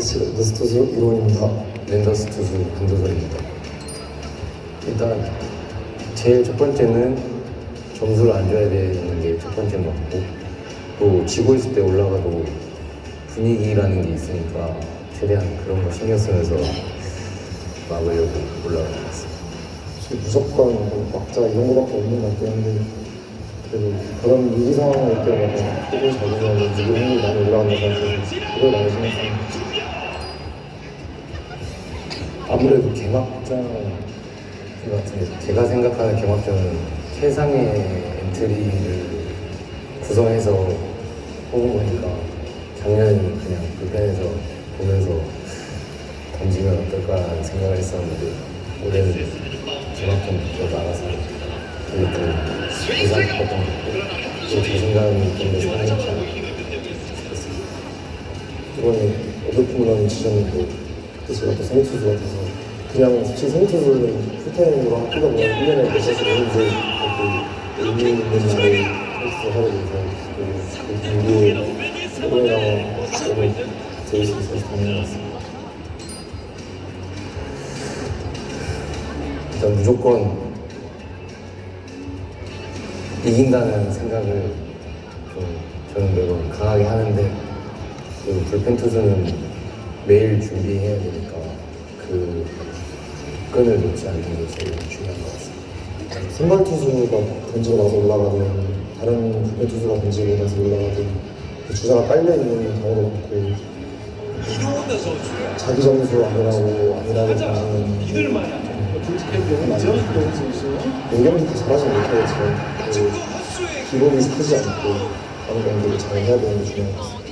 스테이츠 스투즈 이론입니다. 랜더스 투수 한도선입니다. 일단 제일 첫 번째는 점수를 안 줘야 되는 게 첫 번째인 것 같고 또 지고 있을 때 올라가도 분위기라는 게 있으니까 최대한 그런 거 신경 쓰면서 막으려고 올라가는 것 같습니다. 뭐 막자 이런 거밖에 없는 것 같긴 한데 그래도 그런 위기 상황이 올 때마다 호흡을 잡으면 이기 힘이 많이 같아서 그걸 많이 신경 쓰는 아무래도 개막전 같은 제가 생각하는 개막전은 최상의 엔트리를 구성해서 뽑은 거니까 작년에는 그냥 불펜에서 보면서 던지면 어떨까 라는 생각을 했었는데 올해는 개막전부터 나가서 되게 좀 예상 깊었던 것 같고 또 자신감이 좀더 살아있지 않을까 싶었습니다. 이번에 어설프라는 지점도 그때 제가 또 생투수 같아서 그냥 생투수는 풀타임으로 하다 보면 1년에 몇 번씩 오는데 그 의미 있는 날에 생투수 하게 돼서 그 경기에 오래랑 오늘 제일 수 있어서 다행인 것 같습니다. 일단 무조건 이긴다는 생각을 좀 저는 매번 강하게 하는데 그 불펜 투수는 매일 준비해야 되니까 그 끈을 놓지 않는 게 제일 중요한 것 같습니다. 선발 투수가 던지고 나서 올라가든 다른 부패 투수가 던지고 나서 올라가든 그 주자가 깔려 있는 경우도 많고 자기 점수 아니라고 아니라고 던지는 연경도 다 잘하지 못하겠지만 그 기본이 크지 않고 어느 정도 잘 해야 되는 게 중요한 것 같습니다.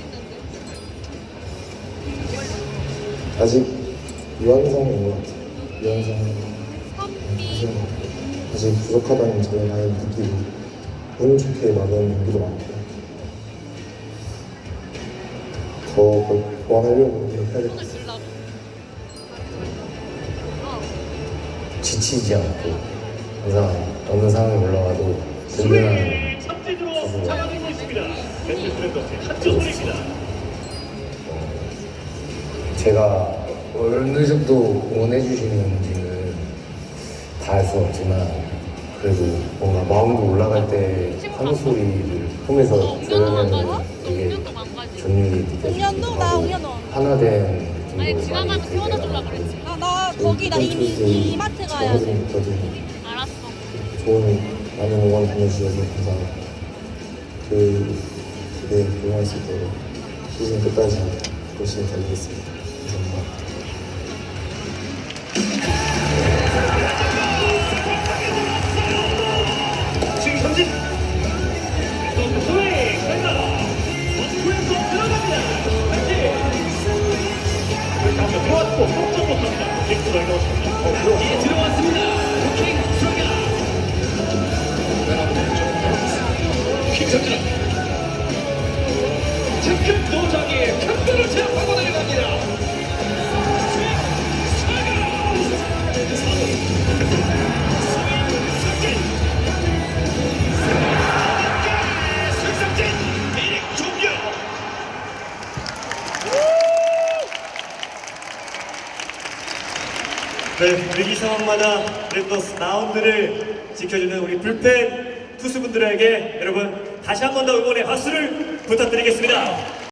아직 유한성인 것 같아요. 유한성 사실 아직 부족하다는 점을 많이 느끼고 운 좋게 막은 경기도 많고 더 보완하려고 노력해야 될 것 같습니다. 지치지 않고 항상 어느 상황에 올라가도 든든한 삼진으로 제가 어느 정도 응원해 주시는지는 다 알 수 없지만 그래도 뭔가 마음도 올라갈 때 환호 소리를 홈에서 들으면 되게 전율이 느껴지기도 옹년동? 나 하고 옹년동. 하나 된 아니 지나가면 많이 들게 태워놔줄라 하고 그랬지. 아, 나 거기 나 이미 이마트 가야 돼. 알았어. 좋은 많은 응원 보내주셔서 감사합니다. 그 응원할 수 있도록 시즌 끝까지 열심히 달리겠습니다. 지금. 또 스윙 간다. 원투에서 들어갑니다. 들어왔고 못합니다. 넣었습니다. 들어왔습니다. 도장에 강도를 제압하고 네, 위기 상황마다 랩더스 마운드를 지켜주는 우리 불펜 투수분들에게 여러분 다시 한 번 더 응원의 박수를 부탁드리겠습니다.